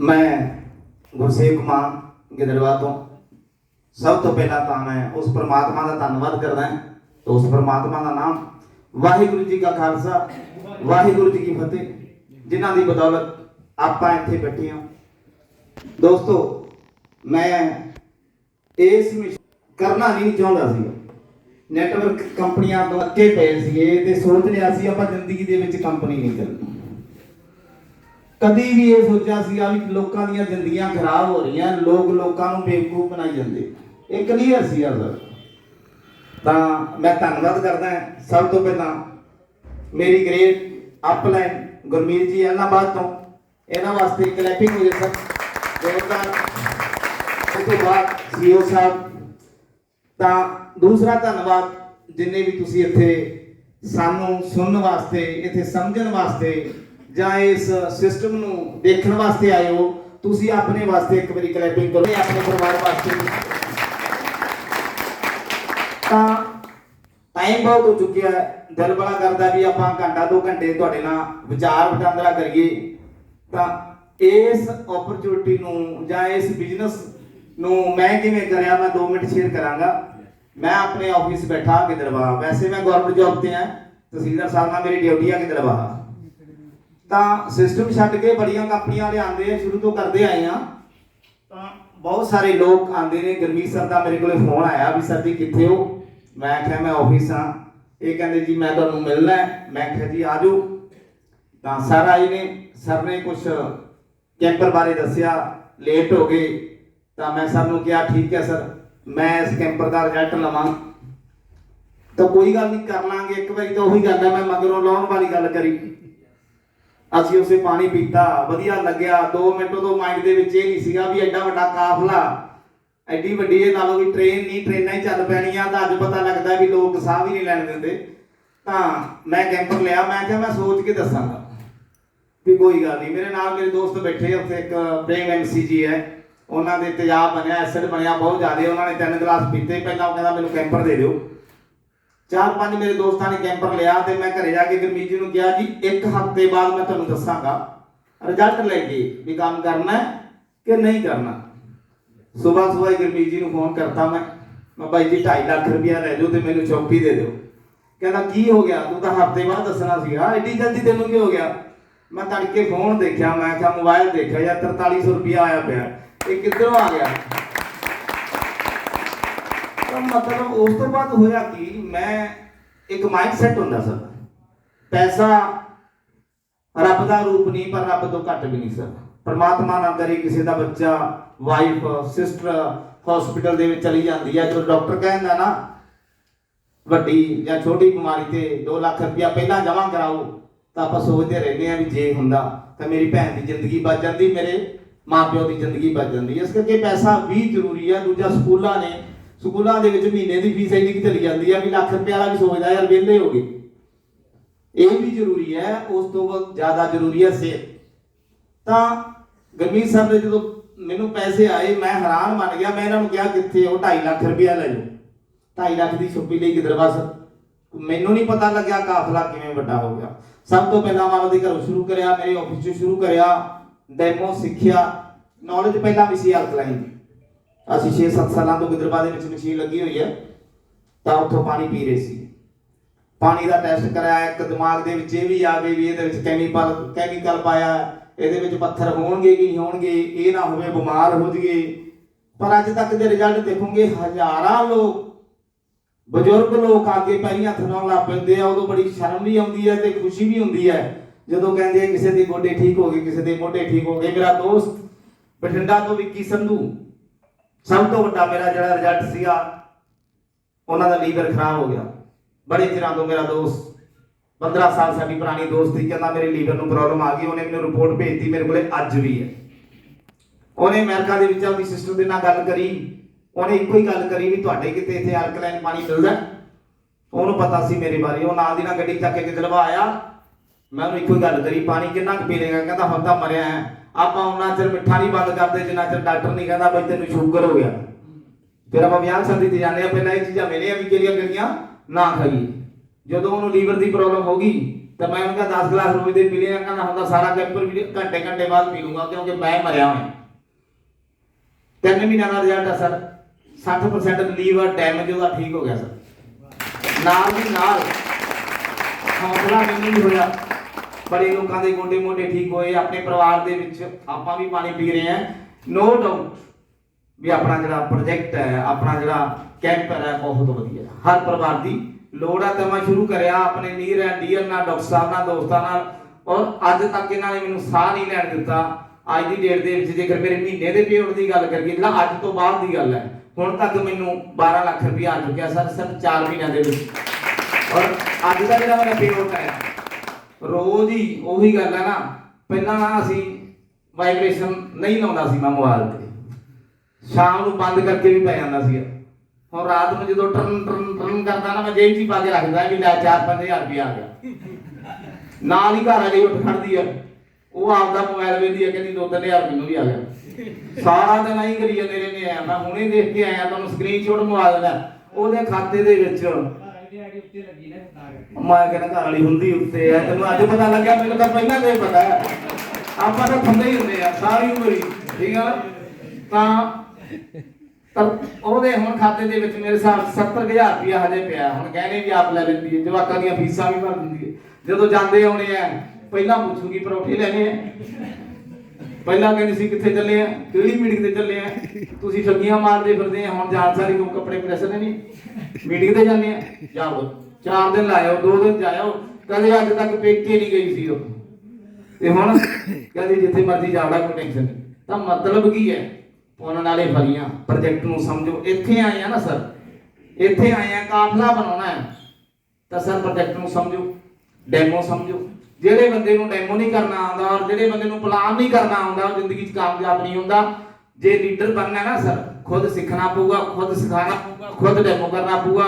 ਮੈਂ ਗੁਰਸੇਵ ਕੁਮਾਰ ਗਿੱਦੜਵਾ ਤੋਂ ਸਭ ਤੋਂ ਪਹਿਲਾਂ ਤਾਂ ਮੈਂ ਉਸ ਪ੍ਰਮਾਤਮਾ ਦਾ ਧੰਨਵਾਦ ਕਰਦਾ ਹਾਂ ਤੇ ਉਸ ਪ੍ਰਮਾਤਮਾ ਦਾ ਨਾਮ ਵਾਹਿਗੁਰੂ ਜੀ ਕਾ ਖਾਲਸਾ, ਵਾਹਿਗੁਰੂ ਜੀ ਕੀ ਫਤਿਹ। ਜਿਨ੍ਹਾਂ ਦੀ ਬਦੌਲਤ ਆਪਾਂ ਇੱਥੇ ਬੈਠੇ ਹਾਂ। ਦੋਸਤੋ, ਮੈਂ ਇਸ ਕਰਨਾ ਨਹੀਂ ਚਾਹੁੰਦਾ ਸੀ ਨੈਟਵਰਕ ਕੰਪਨੀਆਂ ਤੋਂ ਅੱਕੇ ਪਏ ਸੀਗੇ ਤੇ ਸੋਚ ਲਿਆ ਸੀ ਆਪਾਂ ਜ਼ਿੰਦਗੀ ਦੇ ਵਿੱਚ ਕੰਪਨੀ ਨਹੀਂ ਕਰਨੀ ਕਦੀ ਵੀ ਇਹ ਸੋਚਿਆ ਸੀਗਾ ਵੀ ਲੋਕਾਂ ਦੀਆਂ ਜ਼ਿੰਦਗੀਆਂ ਖਰਾਬ ਹੋ ਰਹੀਆਂ, ਲੋਕ ਲੋਕਾਂ ਨੂੰ ਬੇਵਕੂਫ ਬਣਾਈ ਜਾਂਦੇ। ਇਹ ਕਲੀਅਰ ਸੀ ਸਰ। ਤਾਂ ਮੈਂ ਧੰਨਵਾਦ ਕਰਦਾ ਸਭ ਤੋਂ ਪਹਿਲਾਂ ਮੇਰੀ ਗ੍ਰੇਟ ਅਪਲਾਈਨ ਗੁਰਮੀਤ ਜੀ ਐਲਾਹਾਬਾਦ ਤੋਂ। ਇਹਨਾਂ ਵਾਸਤੇ ਕਲੈਪਿੰਗ ਹੋ ਜੇ ਸਰ। ਜ਼ੋਰਦਾਰ ਉਸ ਤੋਂ ਬਾਅਦ ਸੀਓ ਸਾਹਿਬ। ਤਾਂ ਦੂਸਰਾ ਧੰਨਵਾਦ ਜਿੰਨੇ ਵੀ ਤੁਸੀਂ ਇੱਥੇ ਸਾਨੂੰ ਸੁਣਨ ਵਾਸਤੇ, ਇੱਥੇ ਸਮਝਣ ਵਾਸਤੇ ਜਾਂ ਇਸ ਸਿਸਟਮ ਨੂੰ ਦੇਖਣ ਵਾਸਤੇ ਆਏ ਹੋ ਤੁਸੀਂ ਆਪਣੇ ਵਾਸਤੇ ਇੱਕ ਵਾਰੀ ਕਲੈਪਿੰਗ ਕਰੋ ਆਪਣੇ ਪਰਿਵਾਰ ਵਾਸਤੇ ਤਾਂ ਟਾਈਮ ਬਹੁਤ ਹੋ ਚੁੱਕਿਆ ਹੈ ਦਿਲ ਬੜਾ ਕਰਦਾ ਵੀ ਆਪਾਂ ਘੰਟਾ ਦੋ ਘੰਟੇ ਤੁਹਾਡੇ ਨਾਲ ਵਿਚਾਰ ਵਟਾਂਦਰਾ ਕਰੀਏ। ਤਾਂ ਇਸ ਓਪਰਚੁਨਿਟੀ ਨੂੰ ਜਾਂ ਇਸ ਬਿਜ਼ਨਸ ਨੂੰ ਮੈਂ ਕਿਵੇਂ ਕਰਿਆ, ਮੈਂ 2 ਮਿੰਟ ਸ਼ੇਅਰ ਕਰਾਂਗਾ। ਮੈਂ ਆਪਣੇ ਆਫਿਸ ਬੈਠਾ ਗਿੱਦੜਵਾ ਵੈਸੇ ਮੈਂ ਗਵਰਨਮੈਂਟ ਜੌਬ ਤੇ ਆ ਤਹਿਸੀਲਦਾਰ ਸਾਹਿਬ ਨਾਲ ਮੇਰੀ ਡਿਊਟੀ ਆ ਗਿੱਦੜਵਾ ਤਾਂ ਸਿਸਟਮ ਛੱਡ ਕੇ ਬੜੀਆਂ ਕੰਪਨੀਆਂ ਵਾਲੇ ਆਉਂਦੇ ਆ, ਸ਼ੁਰੂ ਤੋਂ ਕਰਦੇ ਆਏ ਆ। ਤਾਂ ਬਹੁਤ ਸਾਰੇ ਲੋਕ ਆਉਂਦੇ ਨੇ। ਗਰਮੀਤ ਸਰ ਦਾ ਮੇਰੇ ਕੋਲੇ ਫੋਨ ਆਇਆ ਵੀ ਸਰ ਜੀ ਕਿੱਥੇ ਹੋ? ਮੈਂ ਕਿਹਾ ਮੈਂ ਆਫਿਸ ਆ ਇਹ ਕਹਿੰਦੇ ਜੀ ਮੈਂ ਤੁਹਾਨੂੰ ਮਿਲਣਾ ਮੈਂ ਕਿਹਾ ਜੀ ਆ ਜਾਓ। ਤਾਂ ਸਰ ਆਏ ਨੇ। ਸਰ ਨੇ ਕੁਝ ਕੈਂਪਰ ਬਾਰੇ ਦੱਸਿਆ। ਲੇਟ ਹੋ ਗਏ। ਤਾਂ ਮੈਂ ਸਰ ਨੂੰ ਕਿਹਾ, ਠੀਕ ਹੈ ਸਰ ਮੈਂ ਇਸ ਕੈਂਪਰ ਦਾ ਰਿਜ਼ਲਟ ਲਵਾਂ। ਤਾਂ ਕੋਈ ਗੱਲ ਨਹੀਂ, ਕਰ ਲਾਂਗੇ। ਇੱਕ ਵਾਰੀ ਤਾਂ ਉਹੀ ਗੱਲ ਹੈ। ਮੈਂ ਮਗਰੋਂ ਲਾਉਣ ਵਾਲੀ ਗੱਲ ਕਰੀ। ਅਸੀਂ ਉਸੇ ਪਾਣੀ ਪੀਤਾ, ਵਧੀਆ ਲੱਗਿਆ। 2 ਮਿੰਟ ਤੋਂ ਮਾਈਂਡ ਦੇ ਵਿੱਚ ਇਹ ਨਹੀਂ ਸੀਗਾ ਵੀ ਐਡਾ ਵੱਡਾ ਕਾਫਲਾ। ਐਡੀ ਵੱਡੀ ਇਹ ਲਾ ਲਓ ਵੀ ਟ੍ਰੇਨ ਨਹੀਂ ਟ੍ਰੇਨਾਂ ਹੀ ਚੱਲ ਪੈਣੀਆਂ, ਤਾਂ ਅੱਜ ਪਤਾ ਲੱਗਦਾ ਵੀ ਲੋਕ ਸਾਹ ਵੀ ਨਹੀਂ ਲੈਣ ਦਿੰਦੇ। ਤਾਂ ਮੈਂ ਕੈਂਪਰ ਲਿਆ, ਮੈਂ ਕਿਹਾ ਮੈਂ ਸੋਚ ਕੇ ਦੱਸਾਂਗਾ। ਵੀ ਕੋਈ ਗੱਲ ਨਹੀਂ, ਮੇਰੇ ਨਾਲ ਮੇਰੇ ਦੋਸਤ ਬੈਠੇ ਉੱਥੇ ਇੱਕ ਪ੍ਰੇਮ ਐਮਸੀ ਜੀ ਹੈ। ਉਹਨਾਂ ਦੇ ਤੇਜ਼ਾਬ ਬਣਿਆ ਐਸਿਡ ਬਣਿਆ, ਬਹੁਤ ਜ਼ਿਆਦਾ ਉਹਨਾਂ ਨੇ ਤਿੰਨ ਗਲਾਸ ਪੀਤੇ, ਪਹਿਲਾਂ ਉਹ ਕਹਿੰਦਾ ਮੈਨੂੰ ਕੈਂਪਰ ਦੇ ਦਿਓ। ਚਾਰ ਪੰਜ ਮੇਰੇ ਦੋਸਤਾਂ ਨੇ ਕੈਂਪਰ ਲਿਆ ਤੇ ਮੈਂ ਘਰੇ ਜਾ ਕੇ ਗੁਰਮੀਤ ਜੀ ਨੂੰ ਕਿਹਾ ਜੀ, ਇੱਕ ਹਫ਼ਤੇ ਬਾਅਦ ਮੈਂ ਤੁਹਾਨੂੰ ਦੱਸਾਂਗਾ। ਰਿਜ਼ਲਟ ਲੈ ਕੇ ਵੀ ਕੰਮ ਕਰਨਾ ਕਿ ਨਹੀਂ ਕਰਨਾ। ਸਵੇਰ ਸਵੇਰ ਗੁਰਮੀਤ ਜੀ ਨੂੰ ਫੋਨ ਕਰਤਾ ਮੈਂ। ਮੈਂ ਬਾਈ ਜੀ 2.5 ਲੱਖ ਰੁਪਇਆ ਲੈ ਜਾਓ ਤੇ ਮੈਨੂੰ ਚੌਪੀ ਦੇ ਦਿਓ। ਕਹਿੰਦਾ, ਕੀ ਹੋ ਗਿਆ? ਤੂੰ ਤਾਂ ਹਫ਼ਤੇ ਬਾਅਦ ਦੱਸਣਾ ਸੀਗਾ ਐਡੀ ਜਲਦੀ ਤੈਨੂੰ ਕੀ ਹੋ ਗਿਆ? ਮੈਂ ਤੜਕੇ ਫੋਨ ਦੇਖਿਆ, ਮੈਂ ਕਿਹਾ ਮੋਬਾਈਲ ਦੇਖਿਆ, ਯਾਰ 4300 ਰੁਪਇਆ ਆਇਆ ਪਿਆ। ਇਹ ਕਿੱਧਰੋਂ ਆ ਗਿਆ? ਤਾਂ ਮਤਲਬ ਉਸ ਤੋਂ ਬਾਅਦ ਹੋਇਆ ਕਿ? ਮੈਂ ਇੱਕ ਮਾਈਂਡ ਸੈਟ ਹੁੰਦਾ ਸਰ। ਪੈਸਾ ਰੱਬ ਦਾ ਰੂਪ ਨਹੀਂ, ਪਰ ਰੱਬ ਤੋਂ ਘੱਟ ਵੀ ਨਹੀਂ ਸਰ। ਪਰਮਾਤਮਾ ਨਾ ਕਰੇ ਕਿਸੇ ਦਾ ਬੱਚਾ ਵਾਈਫ ਸਿਸਟਰ ਹਸਪੀਟਲ ਦੇ ਵਿੱਚ ਚਲੀ ਜਾਂਦੀ ਹੈ ਜਦੋਂ ਡਾਕਟਰ ਕਹਿੰਦਾ ਨਾ, ਵੱਡੀ ਜਾਂ ਛੋਟੀ ਬਿਮਾਰੀ ਤੇ 2 ਲੱਖ ਰੁਪਇਆ ਪਹਿਲਾਂ ਜਮ੍ਹਾਂ ਕਰਾਓ, ਤਾਂ ਆਪਾਂ ਸੋਚਦੇ ਰਹਿੰਦੇ ਆ ਵੀ ਜੇ ਹੁੰਦਾ, ਤਾਂ ਮੇਰੀ ਭੈਣ ਦੀ ਜ਼ਿੰਦਗੀ ਬਚ ਜਾਂਦੀ, ਮੇਰੇ ਮਾਪਿਓ ਦੀ ਜ਼ਿੰਦਗੀ ਬਚ ਜਾਂਦੀ। ਇਸ ਕਰਕੇ ਪੈਸਾ ਵੀ ਜ਼ਰੂਰੀ ਹੈ ਦੂਜਾ ਸਕੂਲਾਂ ਨੇ ਸਕੂਲਾਂ ਦੇ ਵਿੱਚ ਮਹੀਨੇ ਦੀ ਫੀਸ ਇੰਨੀ ਕਿ ਚਲੀ ਜਾਂਦੀ ਆ ਵੀ ਲੱਖ ਰੁਪਏ ਵਾਲਾ ਵੀ ਸੋਚਦਾ ਯਾਰ ਵਿਹਲੇ ਹੋ ਗਏ। ਇਹ ਵੀ ਜ਼ਰੂਰੀ ਹੈ, ਉਸ ਤੋਂ ਜ਼ਿਆਦਾ ਜ਼ਰੂਰੀ ਹੈ ਸਿਹਤ। ਤਾਂ ਗਰਮੀਤ ਸਾਹਿਬ ਦੇ ਜਦੋਂ ਮੈਨੂੰ ਪੈਸੇ ਆਏ, ਮੈਂ ਹੈਰਾਨ ਬਣ ਗਿਆ, ਮੈਂ ਇਹਨਾਂ ਨੂੰ ਕਿਹਾ ਕਿੱਥੇ ਉਹ 2.5 ਲੱਖ ਰੁਪਇਆ ਲੈ ਜਾਓ। 2.5 ਲੱਖ ਦੀ ਛੁੱਪੀ ਲਈ ਕਿਧਰ ਬਸ ਮੈਨੂੰ ਨਹੀਂ ਪਤਾ ਲੱਗਿਆ ਕਾਫਲਾ ਕਿਵੇਂ ਵੱਡਾ ਹੋ ਗਿਆ। ਸਭ ਤੋਂ ਪਹਿਲਾਂ ਮੈਂ ਉਹਦੇ ਘਰੋਂ ਸ਼ੁਰੂ ਕਰਿਆ, ਮੇਰੇ ਆਫਿਸ 'ਚ ਸ਼ੁਰੂ ਕਰਿਆ ਡੈਮੋ ਸਿੱਖਿਆ ਨੌਲੇਜ ਪਹਿਲਾਂ ਵੀ ਸੀ ਅਲਕਲਾਈਨ ਦੀ। ਅਸੀਂ 6-7 ਸਾਲਾਂ ਤੋਂ ਗਿੱਦੜਬਾ ਦੇ ਵਿੱਚ ਮਸ਼ੀਨ ਲੱਗੀ ਹੋਈ ਹੈ, ਤਾਂ ਉੱਥੋਂ ਪਾਣੀ ਪੀ ਰਹੇ ਸੀ। ਪਾਣੀ ਦਾ ਟੈਸਟ ਕਰਾਇਆ, ਇੱਕ ਦਿਮਾਗ ਦੇ ਵਿੱਚ ਇਹ ਵੀ ਆ ਗਈ ਵੀ ਇਹਦੇ ਵਿੱਚ ਕੈਮੀਕਲ ਕੈਮੀਕਲ ਪਾਇਆ, ਇਹਦੇ ਵਿੱਚ ਪੱਥਰ ਹੋਣਗੇ ਕਿ ਨਹੀਂ ਹੋਣਗੇ, ਇਹ ਨਾ ਹੋਵੇ, ਬਿਮਾਰ ਹੋ ਜਾਈਏ। ਪਰ ਅੱਜ ਤੱਕ ਦੇ ਰਿਜ਼ਲਟ ਦੇਖੋਗੇ, ਹਜ਼ਾਰਾਂ ਲੋਕ, ਬਜ਼ੁਰਗ ਲੋਕ ਆ ਕੇ ਪੈਰੀਂ ਹੱਥ ਨਾਲ ਪੈਂਦੇ ਆ, ਉਦੋਂ ਬੜੀ ਸ਼ਰਮ ਵੀ ਆਉਂਦੀ ਹੈ ਤੇ ਖੁਸ਼ੀ ਵੀ ਹੁੰਦੀ ਹੈ। ਜਦੋਂ ਕਹਿੰਦੇ ਕਿਸੇ ਦੇ ਗੋਡੇ ਠੀਕ ਹੋ ਗਏ, ਕਿਸੇ ਦੇ ਮੋਢੇ ਠੀਕ ਹੋ ਗਏ। ਮੇਰਾ ਦੋਸਤ ਬਠਿੰਡਾ ਤੋਂ ਵਿੱਕੀ ਸੰਧੂ ਸਭ ਤੋਂ ਵੱਡਾ ਮੇਰਾ ਜਿਹੜਾ ਰਿਜ਼ਲਟ ਸੀਗਾ, ਉਹਨਾਂ ਦਾ ਲੀਵਰ ਖਰਾਬ ਹੋ ਗਿਆ। ਬੜੇ ਚਿਰਾਂ ਤੋਂ ਮੇਰਾ ਦੋਸਤ 15 ਸਾਲ ਸਾਡੀ ਪੁਰਾਣੀ ਦੋਸਤੀ ਕਹਿੰਦਾ ਮੇਰੇ ਲੀਵਰ ਨੂੰ ਪ੍ਰੋਬਲਮ ਆ ਗਈ, ਉਹਨੇ ਮੈਨੂੰ ਰਿਪੋਰਟ ਭੇਜਤੀ, ਮੇਰੇ ਕੋਲੇ ਅੱਜ ਵੀ ਹੈ। ਉਹਨੇ ਅਮਰੀਕਾ ਦੇ ਵਿੱਚ ਆਪਣੀ ਸਿਸਟਰ ਦੇ ਨਾਲ ਗੱਲ ਕਰੀ, ਉਹਨੇ ਇੱਕੋ ਹੀ ਗੱਲ ਕਰੀ ਵੀ ਤੁਹਾਡੇ ਕਿਤੇ ਇੱਥੇ ਅਲਕਲਾਈਨ ਪਾਣੀ ਮਿਲਦਾ ਉਹਨੂੰ ਪਤਾ ਸੀ ਮੇਰੇ ਬਾਰੇ, ਉਹ ਨਾਲ ਦੀ ਨਾਲ ਗੱਡੀ ਚੱਕ ਕੇ ਕਿਦਲਵਾ ਆਇਆ। ਮੈਂ ਉਹਨੂੰ ਇੱਕੋ ਹੀ ਗੱਲ ਕਰੀ, ਪਾਣੀ ਕਿੰਨਾ ਕੁ ਪੀ ਲੇਗਾ ਕਹਿੰਦਾ, ਹੁਣ ਮਰਿਆ ਹੈ। ਆਪਾਂ ਉਹਨਾਂ ਚਿਰ ਮਿੱਠਾ ਨਹੀਂ ਬੰਦ ਕਰਦੇ, ਜਿੰਨਾ ਚਿਰ ਡਾਕਟਰ ਨਹੀਂ ਕਹਿੰਦਾ ਬਈ ਤੈਨੂੰ ਸ਼ੂਗਰ ਹੋ ਗਿਆ। ਫਿਰ ਆਪਾਂ ਵਿਆਹ ਸ਼ਾਦੀ ਤੇ ਜਾਂਦੇ ਆ ਪਹਿਲਾਂ ਇਹ ਚੀਜ਼ਾਂ ਮਿਲੀਆਂ ਵੀ ਕਿਹੜੀਆਂ ਕਿਹੜੀਆਂ ਨਾ ਖਾਈਏ। ਜਦੋਂ ਉਹਨੂੰ ਲੀਵਰ ਦੀ ਪ੍ਰੋਬਲਮ ਹੋ ਗਈ ਤਾਂ ਮੈਂ ਉਹਨਾਂ 10 ਗਲਾਸ ਰੋਜ਼ ਦੇ ਪੀ ਲਿਆ, ਕਹਿੰਦਾ ਹੁੰਦਾ ਸਾਰਾ ਕੈਂਪਰ ਵੀ ਘੰਟੇ ਘੰਟੇ ਬਾਅਦ ਪੀ ਲੂੰਗਾ, ਕਿਉਂਕਿ ਮੈਂ ਮਰਿਆ ਹੋਇਆ। ਤਿੰਨ ਮਹੀਨਿਆਂ ਦਾ ਰਿਜ਼ਲਟ ਆ ਸਰ 60% ਲੀਵਰ ਡੈਮੇਜ ਉਹਦਾ ਠੀਕ ਹੋ ਗਿਆ ਸਰ। ਨਾਲ ਦੀ ਨਾਲ ਹੌਸਲਾ ਮੈਨੂੰ ਵੀ ਹੋਇਆ। ਬੜੇ ਲੋਕਾਂ ਦੇ ਗੋਡੇ ਮੋਢੇ ਠੀਕ ਹੋਏ, ਆਪਣੇ ਪਰਿਵਾਰ ਦੇ ਵਿੱਚ ਆਪਾਂ ਵੀ ਪਾਣੀ ਪੀ ਰਹੇ ਹਾਂ। ਨੋ ਡਾਊਟ ਵੀ ਆਪਣਾ ਜਿਹੜਾ ਪ੍ਰੋਜੈਕਟ ਹੈ, ਆਪਣਾ ਜਿਹੜਾ ਕੈਂਪਰ ਹੈ, ਬਹੁਤ ਵਧੀਆ। ਹਰ ਪਰਿਵਾਰ ਦੀ ਲੋੜ ਆ ਤੇ ਮੈਂ ਸ਼ੁਰੂ ਕਰਿਆ ਆਪਣੇ ਨੀਰ ਐਂਡ ਡੀਅਰ ਨਾਲ, ਡਾਕਟਰ ਸਾਹਿਬ ਨਾਲ, ਦੋਸਤਾਂ ਨਾਲ। ਔਰ ਅੱਜ ਤੱਕ ਇਹਨਾਂ ਨੇ ਮੈਨੂੰ ਸਾਹ ਨਹੀਂ ਲੈਣ ਦਿੱਤਾ। ਅੱਜ ਦੀ ਡੇਟ ਦੇ ਵਿੱਚ ਜੇਕਰ ਮੇਰੇ ਮਹੀਨੇ ਦੇ ਪੇਮੈਂਟ ਦੀ ਗੱਲ ਕਰੀਏ ਜਿਹੜਾ ਅੱਜ ਤੋਂ ਬਾਅਦ ਦੀ ਗੱਲ ਹੈ। ਹੁਣ ਤੱਕ ਮੈਨੂੰ 12 ਲੱਖ ਰੁਪਇਆ ਆ ਚੁੱਕਿਆ, ਸਰ, ਸਿਰਫ 4 ਮਹੀਨਿਆਂ ਦੇ ਵਿੱਚ। ਔਰ ਅੱਜ ਦਾ ਜਿਹੜਾ ਮੇਰਾ ਪੇਮੈਂਟ ਹੈ ਰੋਜ਼ ਹੀ ਉਹੀ ਗੱਲ ਹੈ ਨਾ, ਪਹਿਲਾਂ ਨਾ ਅਸੀਂ ਵਾਈਬ੍ਰੇਸ਼ਨ ਨਹੀਂ ਲਾਉਂਦਾ ਸੀ ਮੈਂ ਮੋਬਾਈਲ ਤੇ। ਸ਼ਾਮ ਨੂੰ ਬੰਦ ਕਰਕੇ ਵੀ ਪੈ ਜਾਂਦਾ ਸੀ ਹੁਣ ਰਾਤ ਨੂੰ ਜਦੋਂ ਟਰਨ ਟਰਨ ਟਰਨ ਕਰਦਾ ਨਾ, ਮੈਂ ਜੇਬ 'ਚ ਪਾ ਕੇ ਰੱਖਦਾ ਵੀ ਲੈ 4-5000 ਰੁਪਏ ਆ ਗਿਆ। ਨਾਲ ਹੀ ਘਰ ਆ ਗਈ ਉੱਠ ਖੜਦੀ ਆ। ਉਹ ਆਪਦਾ ਮੋਬਾਈਲ ਵੇਖਦੀ ਆ, ਕਹਿੰਦੀ 2-3000 ਮੈਨੂੰ ਵੀ ਆ ਗਿਆ। ਸਾਰਾ ਦਿਨ ਆਈ ਕਰੀ ਜਾਂਦੇ ਰਹਿੰਦੇ ਆ। ਮੈਂ ਹੁਣੇ ਦੇਖ ਕੇ ਆਇਆ, ਤੁਹਾਨੂੰ ਸਕਰੀਨਸ਼ਾਟ ਮਵਾ ਦੇਣਾ ਉਹਦੇ ਖਾਤੇ ਦੇ ਵਿੱਚ ਮੈਂ ਕਹਿੰਦਾ ਘਰ ਵਾਲੀ ਹੁੰਦੀ ਉੱਤੇ ਆ ਤੈਨੂੰ ਅੱਜ ਪਤਾ ਲੱਗਿਆ, ਮੈਨੂੰ ਤਾਂ ਪਹਿਲਾਂ ਤੋਂ ਹੀ ਪਤਾ ਹੈ। ਆਪਾਂ ਤਾਂ ਹੁੰਦੇ ਹੀ ਹੁੰਦੇ ਆ, ਸਾਰੀ ਉਮਰ ਹੀ, ਠੀਕ ਆ ਤਾਂ ਤਾਂ ਉਹਦੇ ਹੁਣ ਖਾਤੇ ਦੇ ਵਿੱਚ ਮੇਰੇ ਹਿਸਾਬ 70000 ਰੁਪਇਆ ਹਜੇ ਪਿਆ। ਹੁਣ ਕਹਿੰਦੇ ਵੀ ਆਪ ਲੈ ਲੈਂਦੀ ਹੈ, ਜਵਾਕਾਂ ਦੀਆਂ ਫੀਸਾਂ ਵੀ ਭਰ ਦਿੰਦੀ ਹੈ। ਜਦੋਂ ਜਾਂਦੇ ਆਉਣੇ ਆ, ਪਹਿਲਾਂ ਪੁੱਛੂਗੀ, ਪਰੌਠੇ ਲੈਣੇ ਆ? ਪਹਿਲਾਂ ਕਹਿੰਦੀ ਸੀ ਕਿੱਥੇ ਚੱਲੇ ਆ? ਕਿਹੜੀ ਮੀਟਿੰਗ ਤੇ ਚੱਲੇ ਆ? ਤੁਸੀਂ ਠੱਗੀਆਂ ਮਾਰਦੇ ਫਿਰਦੇ ਆ, ਹੁਣ ਜਾਣ ਸਾਰੀ ਨੂੰ ਕੱਪੜੇ ਪ੍ਰੈਸ ਨੇ ਨਹੀਂ ਮੀਟਿੰਗ ਤੇ ਜਾਂਦੇ ਆ। ਜਾਓ ਚਾਰ ਦਿਨ ਲਾਇਓ, ਦੋ ਦਿਨ ਜਾਇਓ। ਕਦੇ ਅੱਜ ਤੱਕ ਪੇਕੇ ਨਹੀਂ ਗਈ ਸੀ ਉਹ। ਤੇ ਹੁਣ ਕਹਿੰਦੀ ਜਿੱਥੇ ਮਰਜ਼ੀ ਜਾਵੜਾ ਕੋਈ ਟੈਨਸ਼ਨ ਤਾਂ ਮਤਲਬ ਕੀ ਹੈ? ਉਹਨਾਂ ਨਾਲੇ ਫਲੀਆਂ। ਪ੍ਰੋਜੈਕਟ ਨੂੰ ਸਮਝੋ। ਇੱਥੇ ਆਏ ਆ ਨਾ ਸਰ। ਇੱਥੇ ਆਏ ਆ, ਕਾਫਲਾ ਬਣਾਉਣਾ ਹੈ। ਤਾਂ ਸਰ ਪ੍ਰੋਜੈਕਟ ਨੂੰ ਸਮਝੋ। ਡੈਮੋ ਸਮਝੋ। ਜਿਹੜੇ ਬੰਦੇ ਨੂੰ ਡੈਮੋ ਨਹੀਂ ਕਰਨਾ ਆਉਂਦਾ ਔਰ ਜਿਹੜੇ ਬੰਦੇ ਨੂੰ ਪਲਾਨ ਨਹੀਂ ਕਰਨਾ ਆਉਂਦਾ, ਉਹ ਜ਼ਿੰਦਗੀ 'ਚ ਕਾਮਯਾਬ ਨਹੀਂ ਹੁੰਦਾ। ਜੇ ਲੀਡਰ ਬਣਨਾ ਨਾ ਸਰ, ਖੁਦ ਸਿੱਖਣਾ ਪਊਗਾ, ਖੁਦ ਸਿਖਾਉਣਾ ਪਊਗਾ, ਖੁਦ ਡੈਮੋ ਕਰਨਾ ਪਊਗਾ।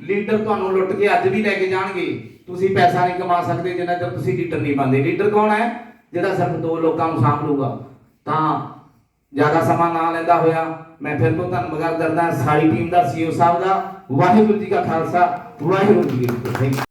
ਲੀਡਰ ਤੁਹਾਨੂੰ ਲੁੱਟ ਕੇ ਅੱਜ ਵੀ ਲੈ ਕੇ ਜਾਣਗੇ। ਤੁਸੀਂ ਪੈਸਾ ਨਹੀਂ ਕਮਾ ਸਕਦੇ ਜਿੰਨਾ ਚਿਰ ਤੁਸੀਂ ਲੀਡਰ ਨਹੀਂ ਬਣਦੇ। ਲੀਡਰ ਕੌਣ ਹੈ? ਜਿਹੜਾ ਸਿਰਫ ਦੋ ਲੋਕਾਂ ਨੂੰ ਸਾਂਭ ਲੂਗਾ ਤਾਂ ਜ਼ਿਆਦਾ ਸਮਾਂ ਨਾ ਲੈਂਦਾ ਹੋਇਆ, ਮੈਂ ਫਿਰ ਤੋਂ ਧੰਨਵਾਦ ਕਰਦਾ ਸਾਰੀ ਟੀਮ ਦਾ ਸੀਓ ਸਾਹਿਬ ਦਾ, ਵਾਹਿਗੁਰੂ ਜੀ ਕਾ ਖਾਲਸਾ, ਵਾਹਿਗੁਰੂ ਜੀ ਕੀ ਫਤਿਹ।